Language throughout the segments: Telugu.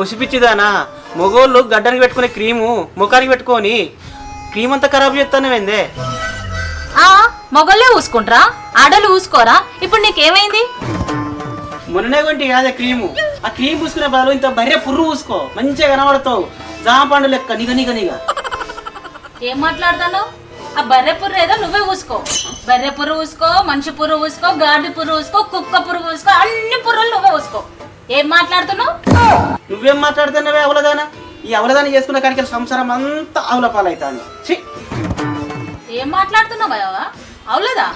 ఒసిపిచ్చిదానా మగోళ్ళు గడ్డానికి పెట్టుకునే క్రీము ముఖానికి పెట్టుకొని క్రీమ్ అంతా ఖరాబ్ చేస్తాను ఏందే? ఆ మొగళ్ళే ఊసుకుంటారా? ఆడలు ఊసుకోరా? ఇప్పుడు నీకేమైంది? మొన్ననే కొంటి కాదే క్రీము. ఆ క్రీమ్ పూసుకునే బదులు ఇంత బర్రె పుర్రు పూసుకో. మంచిగా కనబడతావు. జామ పండు లెక్క నిగ నిగ నిగ. ఏం మాట్లాడతాను ఆ బర్రె పుర్రు ఏదో నువ్వే ఊసుకో. బర్రె పుర్రు ఊసుకో మనిషి పుర్రు ఊసుకో గాడి పుర్రు ఊసుకో కుక్క పురుగు ఊసుకో అన్ని పుర్రులు నువ్వే ఊసుకో. ఏం మాట్లాడుతున్నావు? నువ్వేం మాట్లాడుతున్నావే అవలదానా? ఈ అవలదాన్ని చేసుకున్న కాడికి సంసారం అంతా అవల పాలవుతాను ఛీ! ఏం మాట్లాడుతున్నావు బావా అవులేదా?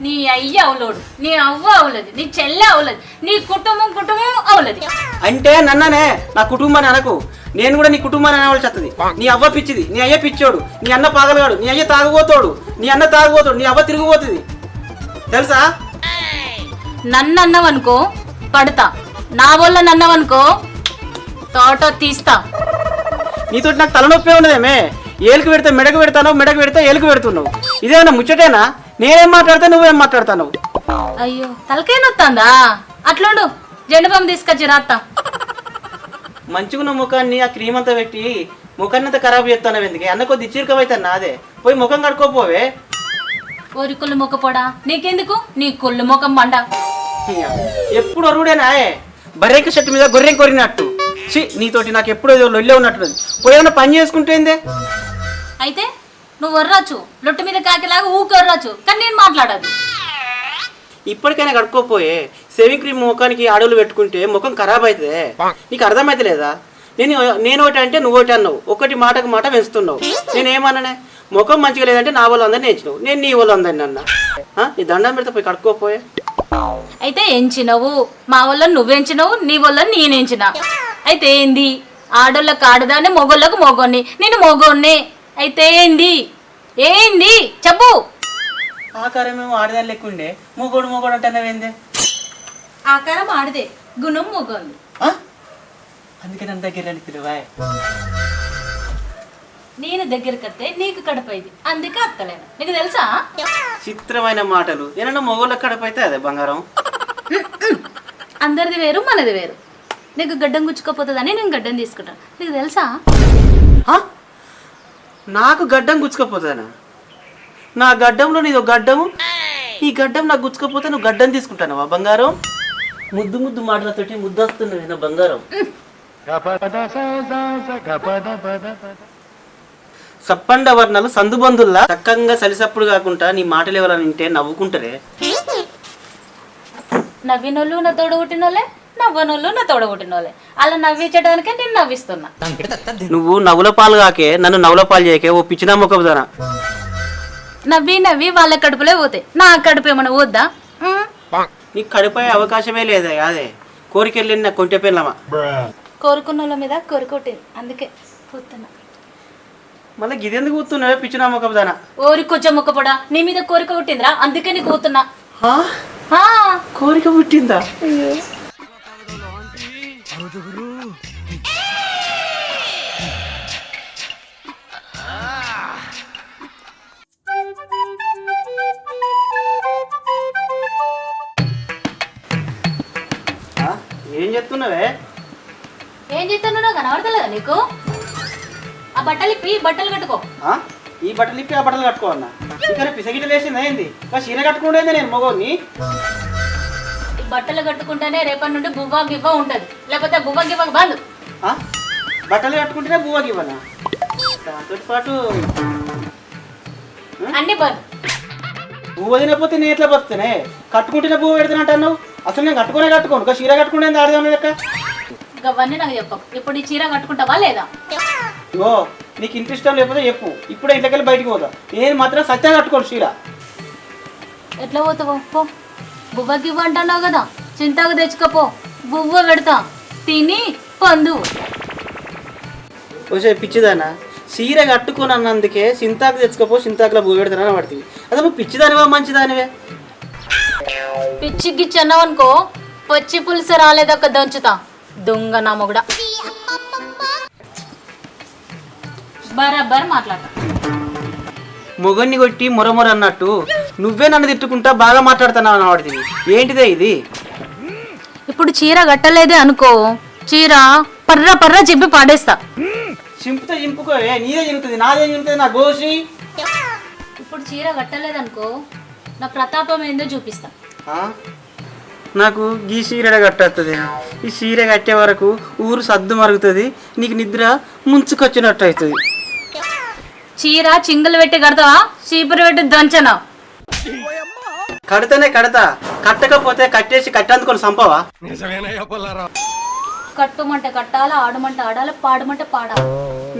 నీ అయ్య అవులోడు నీ అవ్వ అవులది నీ చెల్లె అవులది నీ కుటుంబం కుటుంబం అవులది. అంటే నన్ననే నా కుటుంబాన్ని అనకు. నేను కూడా నీ కుటుంబాన్ని అనవలసి వస్తుంది. నీ అవ్వ పిచ్చిది నీ అయ్య పిచ్చోడు నీ అన్న పాగలగాడు నీ అయ్య తాగుపోతాడు నీ అన్న తాగుపోతాడు నీ అవ్వ తిరిగిపోతుంది తెలుసా? నన్ను అన్నావనుకో పడతా. నా వల్ల నన్నవనుకో తోట తీస్తా. నీతో నాకు తలనొప్పి ఉన్నదేమే ఏలుకు పెడితే మెడకు పెడతాను మెడకు పెడితే ఏలుకు పెడుతున్నావు. ఇదేమన్నా ముచ్చటేనా? నేనేం మాట్లాడితే నువ్వేం మాట్లాడతాను? అయ్యో తలకాయ నొత్తాందా? అట్లుండు జెండుబాం తీసుకొచ్చి రాత్తా. మంచిగున్న ముఖాన్ని ఆ క్రీమ్ అంతా పెట్టి ముఖాన్ని అంతా ఖరాబ్ చేస్తాను ఎందుకు? అన్న కొద్ది చిరుకమైతే నాదే. పోయి ముఖం కడుక్కోపోవే. ఓరి కొల్లు మొక్క పోడా నీకెందుకు? నీ కొల్లు మొఖం మండ. ఎప్పుడు అరుడేనా బర్రెంక చెట్టు మీద గొర్రెం కొరినట్టు. ఛీ నీతోటి నాకు ఎప్పుడు ఏదో లొల్లే ఉన్నట్టు పోయి ఏమన్నా పని చేసుకుంటేందే అయితే నువ్వు వర్రాచు లొట్టు మీద కాకిలాగా ఊకి వర్రాచు కానీ నేను మాట్లాడదు ఇప్పటికైనా కడుక్కోపోయే సేవింగ్ క్రీమ్ ముఖానికి ఆడవులు పెట్టుకుంటే ముఖం ఖరాబ్ అవుతుంది నీకు అర్థమైతే లేదా? నేను నేను ఒకటి అంటే నువ్వు ఒకటి అన్నావు. ఒకటి మాటకు మాట పెంచుతున్నావు. నేను ఏమన్నానే ముఖం మంచిగా లేదంటే నా వాళ్ళు అందరినీ నేర్చినావు. నేను నీ వాళ్ళు అందరిని అన్నా? నీ దండం పెడితే పోయి కడుక్కోపోయే. అయితే ఎంచినవు? మా వల్ల నువ్వెంచినవు? నీ వల్ల నేనెంచిన. అయితే ఏంది? ఆడోళ్ళకి ఆడదాన్ని మొగోళ్ళకు మొగోన్ని. నేను మొగోన్ని. అయితే ఏంది? ఏంది? చెప్పు. ఆకారమేమో ఆడదాని లెక్కుండే మూగోడు మూగోడు అంటున్నావేందే ఆకారం ఆడదే గుణం మొగోంది ఆ? అందుకే నన్ను దగ్గర రండి పిలువాయ్ నేను దగ్గరికి వస్తే నీకు కడపైది అందుకే అత్తలేను. నీకు తెలుసా? చిత్రమైన మాటలు. ఏమన్నా మొగోళ్ళ కడపైతే అదే బంగారం. అందరిది వేరు మనది వేరు. నీకు గడ్డం గుచ్చుకోపోతుందని నేను గడ్డం తీసుకుంటాను. నీకు తెలుసా? ఆ? నాకు గడ్డం గుచ్చుకపోతానా నా గడ్డంలో నీదో గడ్డము? ఈ గడ్డం నాకు గుచ్చుకపోతే నువ్వు గడ్డం తీసుకుంటానవా బంగారం? ముద్దు ముద్దు మాటలతోటి ముద్దు నా బంగారం. సప్పండ వర్ణాలు సందుబంధుల్లా చక్కగా సలిసప్పుడు కాకుండా నీ మాటలు ఎవరైనా వింటే నవ్వుకుంటారే? నవ్వినోళ్ళు నా తోడ పుట్టినోళ్ళే నవ్వనోళ్ళు నా తోడ పుట్టినోళ్ళే అలా నవ్వించడానికే నేను నవ్విస్తున్నా. నువ్వు నవ్వుల పాలు కాకే నన్ను నవ్వుల పాలు చేయకే ఓ పిచ్చిన మొక్కదానా నవ్వి నవ్వి వాళ్ళ కడుపులే పోతాయి. నా కడుపు ఏమైనా పోద్దా? ఉమ్. నీకు కడిపోయే అవకాశమే లేదే అదే. కోరికెళ్ళిన కొంటె పిల్లమా కోరుకున్న వాళ్ళ మీద కోరుకోటింది అందుకే పోతున్నా. మళ్ళీ గిదెందుకు కూర్చున్నావే పిచ్చిన మొక్కదానా ఓరి కొంచెం ముక్కపొడా నీ మీద కోరిక పుట్టిందిరా? అందుకే నీకు? ఆ, కోరిక పుట్టిందా? ఏం చెప్తున్నావే ఏం చేస్తున్నావు కనబడతలేదా నీకు? ఆ బట్టలు ఇప్పి బట్టలు కట్టుకో. ఆ? ఈ బట్టలు ఇప్పి ఆ బట్టలు కట్టుకోవన్నా ఇంకా పిసగిట ఏంది? ఇంకా చీర కట్టుకుంటేంది నేను మగోని ఈ బట్టలు కట్టుకుంటేనే రేపటి నుండి గువ్వా గివ్వ ఉంటది లేకపోతే గువ్వ గివ్వ బంద్. బట్టలు కట్టుకుంటేనే బువ్వకి ఇవ్వనా దాంతో పాటు అన్ని బంద్. పువ్వు వదిలేకపోతే నేను ఎట్లా బతుకుతానే? కట్టుకుంటేనే పువ్వు పెడతాను అంటున్నావు? అసలు నేను కట్టుకునే కట్టుకోను. ఇంకా చీర కట్టుకుంటే ఆడదాం లెక్క? అవన్నీ నాకు చెప్పకు. ఇప్పుడు ఈ చీర కట్టుకుంటావా లేదా? ఓ నీకు ఇంట్రెస్ట్ లేకపోతే చెప్పు. ఇప్పుడే ఇంట్లోకెళ్ళి బయటికి పోదా నేను మాత్రం సత్యం కట్టుకోను చీర. ఎట్లా పోతావు? పో. బువ్వ గివ్వ అంటున్నావు కదా. చింతకు తెచ్చుకోపో. బువ్వ పెడతా. తిని పందు. వచ్చే పిచ్చిదానా. చీర కట్టుకోను అన్నందుకే సింతాకు తెచ్చుకోపో సింతాకులో పువ్వు పెడతానని పడుతుంది. అసలు నువ్వు పిచ్చిదానివా మంచిదానివే? పిచ్చి గిచ్చి అన్నావు అనుకో పచ్చి పులుసు రాలేదక్క దంచుతా. దొంగ నా మొగుడ బరాబర్ మాట్లాడతా మొగన్ని కొట్టి మొరమొర అన్నట్టు నువ్వే నన్ను తిట్టుకుంటా బాగా మాట్లాడుతున్నావు అన్నవాడిది. ఏంటిదే ఇది? ఇప్పుడు చీర కట్టలేదే అనుకో. చీర పర్ర పర్ర చెప్పి పాడేస్తా. చింపుతో చింపుకోవే నీదే చింపుతుంది నాదే చింపుతుంది నా గోసి. ఇప్పుడు చీర కట్టలేదనుకో నా ప్రతాపం ఏందో చూపిస్తా? నాకు ఈ చీర కట్టేస్తుంది ఈ చీర కట్టే వరకు ఊరు సద్దు మరుగుతుంది. నీకు నిద్ర ముంచుకొచ్చినట్టు అవుతుంది చీర చింగులు పెట్టి కడతావా? చీపురు పెట్టి దంచనా? కడితేనే కడతా. కట్టకపోతే కట్టేసి కట్టేందుకొని సంపవా? కట్టుమంటే కట్టాలా ఆడమంటే ఆడాలి పాడమంటే పాడాలి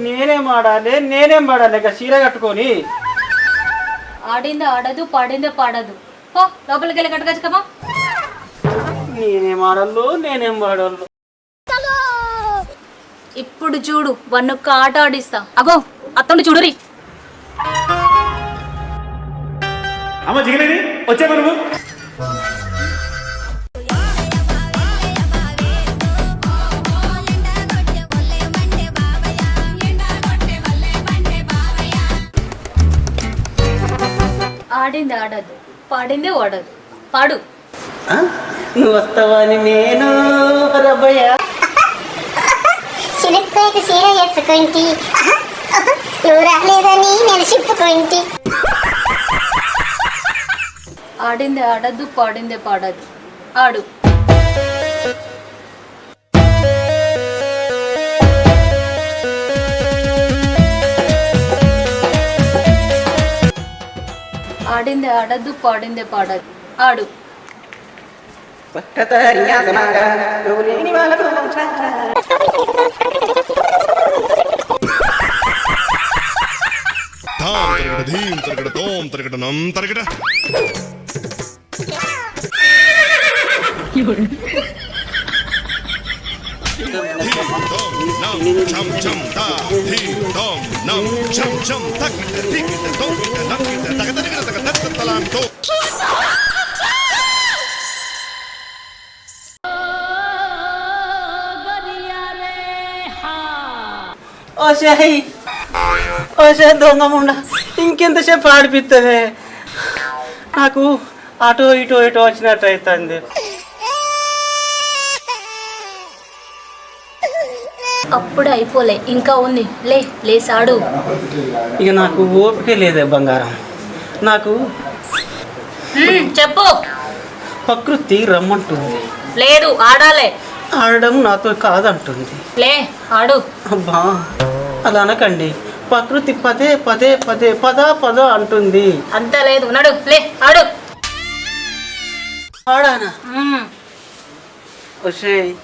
నేనేం ఆడాలి నేనేం పాడాలి ఇక చీర కట్టుకొని. ఆడిందే ఆడదు పాడిందే పాడదు. పో లోపలికి వెళ్ళి కట్టుకొచ్చుకమా నేనేం ఆడాలు నేనేం పాడాలు ఇప్పుడు చూడు వన్నుక్క ఆట ఆడిస్తా. అగో అత్తండు చూడురి. అమ్మ జిగలేని వచ్చావా నువ్వు. ఆడింది ఆడదు పాడిందే ఓడదు పాడు. ఆ? నువ్వు వస్తావని నేను రబ్బయ్య. చీర వేసుకుంటి. నువ్వు రాలేదని నేను చెప్పుకుంటి. ఆడిందే ఆడద్దు పాడిందే పాడదు ఆడు. ఆడిందే ఆడద్దు పాడిందే పాడదు ఆడు. తాం తరగడ ధీం తరగడ తోం తరగడ నం తరగడ ధీం తోం నం చం చం తా ధీం తోం నం చం చం తక్కిట ఓషే ఓషే దొంగ ముండ ఇంకెంతసేపు ఆడిపిస్తుంది నాకు అటో ఇటో ఇటో వచ్చినట్టు అవుతుంది అప్పుడు అయిపోలే ఇంకా ఉంది లే లేసాడు ఇక నాకు ఓపిక లేదే బంగారం నాకు చెప్పు ప్రకృతి రమ్మంటుంది లేదు ఆడాలే ఆడడం నాతో కాదంటుంది. లే ఆడు. అబ్బా అలా అనకండి. ప్రకృతి పదే పదే పదే పద పద అంటుంది. అంత లేదు నడు లే ఆడు. ఆడానా. ఒసే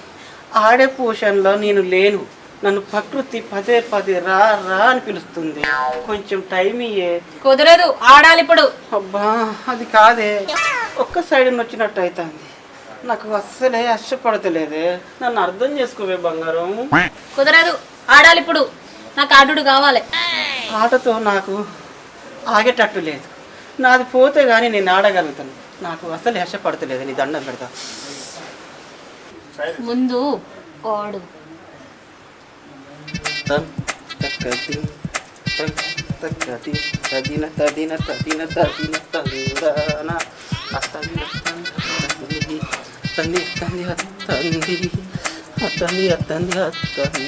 ఆడే పోషన్లో నేను లేను. నన్ను ప్రకృతి పదే పదే రా రా అని పిలుస్తుంది. కొంచెం టైం ఇయ్యే. కుదరదు ఆడాలి ఇప్పుడు. అబ్బా అది కాదే. ఒక్క సైడ్ వచ్చినట్టు అవుతుంది నాకు అస్సలే అష్టపడతలేదే నన్ను అర్థం చేసుకోవే బంగారం. కుదరదు. ఆడాలి ఇప్పుడు. నాకు ఆడుడు కావాలి. ఆటతో నాకు ఆగేటట్టు లేదు. నాది పోతే కానీ నేను ఆడగలుగుతాను. నాకు అసలు హర్షపడతలేదు నీ దండం పెడతా. ముందు ఆడు. తదిన తదిన తదిన తదిన తందాన tandi tani tandi tani tani tani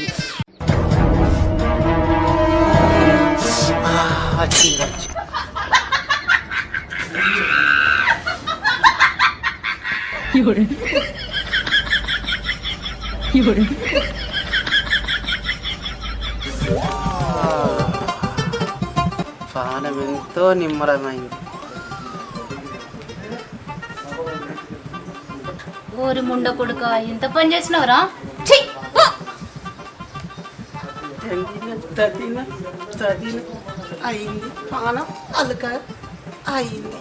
ah tani tani tani tani tani tani tani tani tani tani ఓరి ముండ కొడుక ఎంత పని చేసినవరా? తదిన తదిన అయింది. పానం అలక అయింది.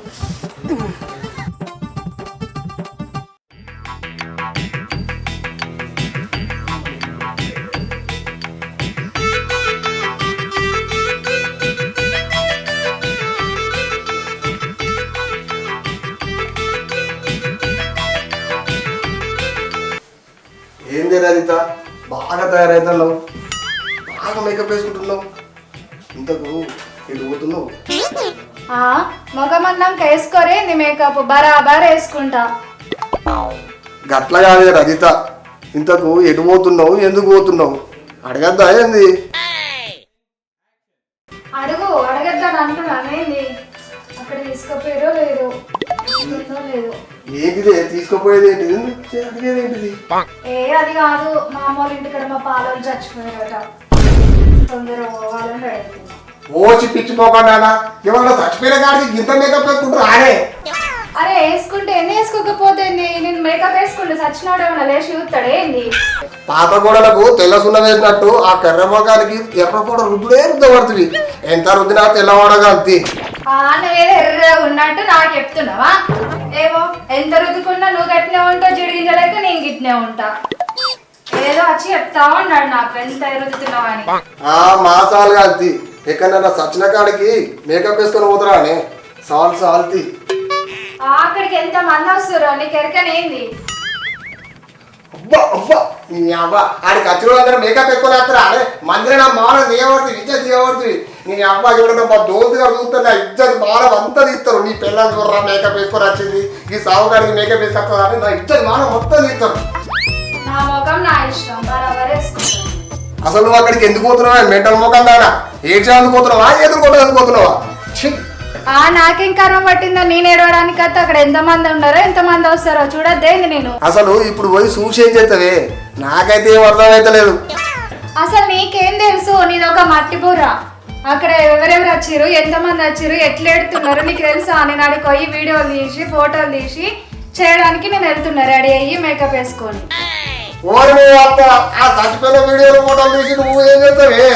ఏంది రజిత బాగా తయారవుతున్నావు బాగా మేకప్ వేసుకుంటున్నావు. ఇంతకు ఇటు పోతున్నావు ఆ మగమన్నాక వేసుకోరే నీ మేకప్ బరాబర్ వేసుకుంటా. గట్ల కాదు రజిత ఇంతకు ఎటు పోతున్నావు? ఎందుకు పోతున్నావు? అడగద్దా ఏంది? అడుగు అడగద్దాను అంటున్నాను. ఏంది? అక్కడ తీసుకుపోయారో లేదు? లేదు? ఏంటిది తీసుకుపోయేది ఏంటిది? ఎందుకు అడిగేది ఏంటిది ఏ అది కాదు. మా అమ్మ వాళ్ళ ఇంటికాడ మా చచ్చిపోయారట. పోవాలని ఓచి పిచ్చిపోకుండా చచ్చిపోయిన కాడికి ఇంత మేకప్ వేసుకుంటారు ఆడే. అరే వేసుకుంటే ఎన్ని వేసుకోకపోతే? నేను మేకప్ వేసుకుంటే సచ్చినాడు ఏమన్నా లేచి చూస్తాడు ఏంది? పాత గోడలకు తెల్ల సున్న వేసినట్టు ఆ కర్ర మొగానికి ఎర్ర పూట రుద్దుడే రుద్దబడుతుంది. ఎంత రుద్దినా తెల్లవాడగా అంతే. నువ్వేదో ఎర్రగా ఉన్నట్టు నాకు చెప్తున్నావా? ఏమో ఎంత రుద్దుకున్నా నువ్వు గట్టినే ఉంటావు జిడిగింజలేక నేను గిట్నే ఉంటా. ఏదో వచ్చి చెప్తా ఉన్నాడు నాకు ఎంత రుద్దుతున్నావు అని. ఆ మాసాలుగా అంతి ఎక్కడన్నా సచిన కాడికి మేకప్ వేసుకొని పోతురా అని. సాల్ సాల్తి అక్కడికి ఎంత మంది వస్తారు నీకు ఎరకనేంది అబ్బా అబ్బా నీ ఆడికి వచ్చిన వాళ్ళందరూ మేకప్ ఎక్కువ వేస్తారా అరే మందిరం నా మాన తీయబడుతుంది ఇజ్జత్ తీయబడుతుంది నీ అవ్వ చూడండి మా దోస్తుగా చూస్తే నా ఇజ్జత్ మానం అంతా తీస్తారు. నీ పిల్లలు చూడరా మేకప్ వేసుకొని వచ్చింది? ఈ సావుగాడికి మేకప్ వేసుకొస్తా అని నా ఇజ్జత్ మానం మొత్తం తీస్తారు. నా ముఖం నా ఇష్టం. బరాబర్ వేసుకుంటాను. అసలు నువ్వు అక్కడికి ఎందుకు పోతున్నావా? మెంటల్ ముఖం దానా? ఏడ్చేందుకు పోతున్నావా? ఎదుర్కొంటేందుకు పోతున్నావా? ఛీ! ఆ నాకేం కర్మ పట్టిందో నేను ఏడవడానికి అయితే అక్కడ ఎంతమంది ఉండరో ఎంతమంది వస్తారో చూడద్దేంది నేను? అసలు ఇప్పుడు పోయి చూసి ఏం చేస్తావే? నాకైతే ఏం అర్థమైతలేదు. అసలు నీకేం తెలుసు? నీది ఒక మట్టి బుర్ర అక్కడ ఎవరెవరు వచ్చిర్రు ఎంతమంది వచ్చిర్రు ఎట్లా ఎడుతున్నారు నీకు తెలుసా? నేను ఆడికి పోయి వీడియోలు తీసి ఫోటోలు తీసి చేయడానికి నేను వెళ్తున్నా. రెడీ అయ్యి మేకప్ వేసుకొని. ఓరి నువ్వు అత్త ఆ చచ్చిపోయిన వీడియోలు ఫోటోలు తీసి నువ్వు ఏం చేస్తావే?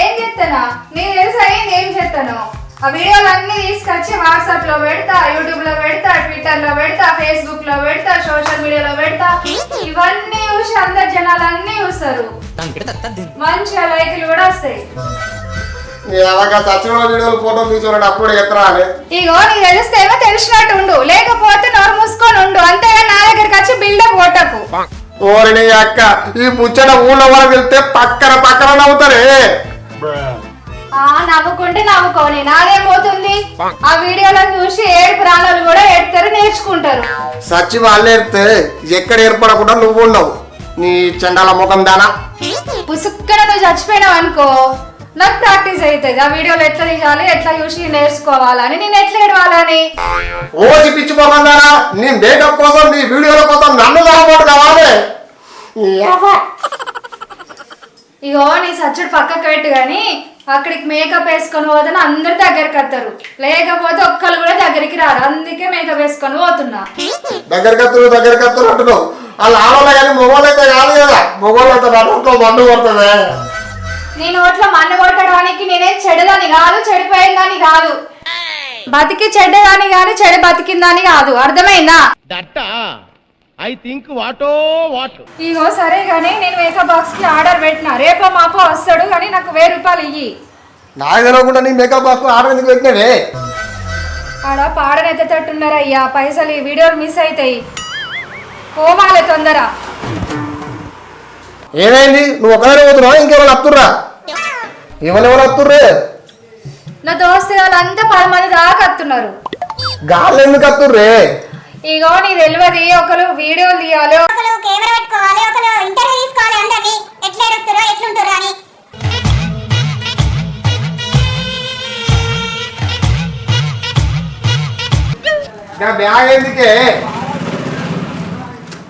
ఏం చేస్తానా? నీకు తెలుసా? ఏం చేస్తాను? ఆ వీడియోలు అన్ని తీసుకొచ్చి వాట్సాప్లో పెడతా యూట్యూబ్లో పెడతా ట్విట్టర్లో పెడతా ఫేస్బుక్లో పెడతా సోషల్ మీడియాలో పెడతా. ఇవన్నీ చూసి అందరు జనాలు అన్ని చూస్తారు. మంచిగా లైకులు కూడా వస్తాయి. ఇగో నీకు తెలిస్తేమో తెలిసినట్టు ఉండు. లేకపోతే నోరు మూసుకొని ఉండు. అంతేగా నా దగ్గరికి వచ్చి బిల్డప్ కొట్టకు. అక్క ఈ ముచ్చట ఊళ్ళో వరకు వెళ్తే పక్కన పక్కన నవ్వుతారే. నవ్వుకుంటే నవ్వుకోని. నాదేమవుతుంది? ఆ వీడియోలను చూసి ఏడు ప్రాణాలు కూడా ఏడుతారు నేర్చుకుంటారు. సచ్చి వాళ్ళే ఎడితే ఎక్కడ ఏర్పడకుండా నువ్వు ఉండవు. నీ చండాల ముఖం దానా? పుసుక్కన నువ్వు చచ్చిపోయినావు అనుకో నాకు ప్రాక్టీస్ అవుతుంది. ఆ వీడియోలు ఎట్లా తీయాలి ఎట్లా చూసి నేర్చుకోవాలని నేను ఎట్లా ఏడవాలని? ఓసి పిచ్చి ముఖం దానా? నీ మేకప్ కోసం నీ వీడియోల కోసం నన్ను రాబోటు కావాలి. ఇగో నీ సచ్చుడు పక్కకు పెట్టు కానీ అక్కడికి మేకప్ వేసుకొని పోతే అందరు దగ్గరికి వస్తారు. లేకపోతే ఒక్కరు కూడా దగ్గరికి రారు. అందుకే మేకప్ వేసుకొని పోతున్నా. దగ్గర కత్తులు దగ్గర కత్తులు అంటున్నావు. వాళ్ళు ఆడవాళ్ళ కానీ మొగోళ్ళు అయితే కాదు కదా. మొగోళ్ళు అయితే నడుంట్లో మండు పడుతుంది నీ నోట్లో మన్ను కొట్టడానికి నేనేం చెడుదని కాదు చెడిపోయిందని కాదు. బతికి చెడ్డదాని కాదు చెడు బతికిందని కాదు. అర్థమైందా? దట్ట? ఐ థింక్ వాటో వాట్? ఇగో సరే కానీ నేను మేకప్ బాక్స్కి ఆర్డర్ పెట్టిన. రేపో మాపో వస్తాడు కానీ నాకు వెయ్యి రూపాయలు ఇయ్యి. నాకు తెలియకుండా నీ మేకప్ బాక్స్ ఆర్డర్ ఎందుకు పెట్టినవే? ఆడ పాడనెత్తట్టున్నారు అయ్యా? పైసలు ఈ వీడియోలు మిస్ అవుతాయి పోమాలే తొందర. ఏమైంది? నువ్వు ఒకరే పోతున్నావు? ఇంకెవరు వస్తుర్రా ఎవరెవరు వస్తుర్రే నా దోస్తు వాళ్ళంతా పది మంది దాకా వస్తున్నారు గాళ్ళు ఎందుకు వస్తుర్రే ఇగో నీ తెలియదు ఒకరు వీడియోలు తీయాలి. ఒకరు కెమెరా పెట్టుకోవాలి ఒకరు ఇంటర్వ్యూ తీసుకోవాలి అందరినీ. ఎట్లా ఎడుగుతారో ఎట్లుంటారో అని బ్యాగ్ ఎందుకే?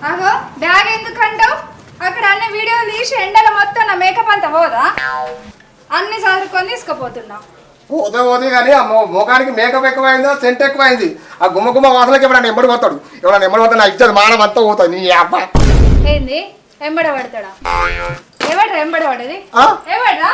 అగో బ్యాగ్ ఎందుకంటావు? అక్కడ అన్ని వీడియోలు తీసి ఎండలో మొత్తం నా మేకప్ అంతా పోదా? అన్ని చదువుకొని తీసుకుపోతున్నా. పోతే పోతే కానీ ఆ ముఖానికి మేకప్ ఎక్కువైందో సెంట్ ఎక్కువైంది. ఆ గుమ్మ గుమ్మ వాసనకి ఎవడ ఎమ్మడి పోతాడు? ఎవడన్నా ఎమ్మడి పోతాడు నా ఇచ్చేది మానవ అంతా పోతాడు నీ అబ్బ ఏంది? ఎంబడ పడతాడా? ఎవడ్రా ఎంబడ పడేది? ఎవడ్రా?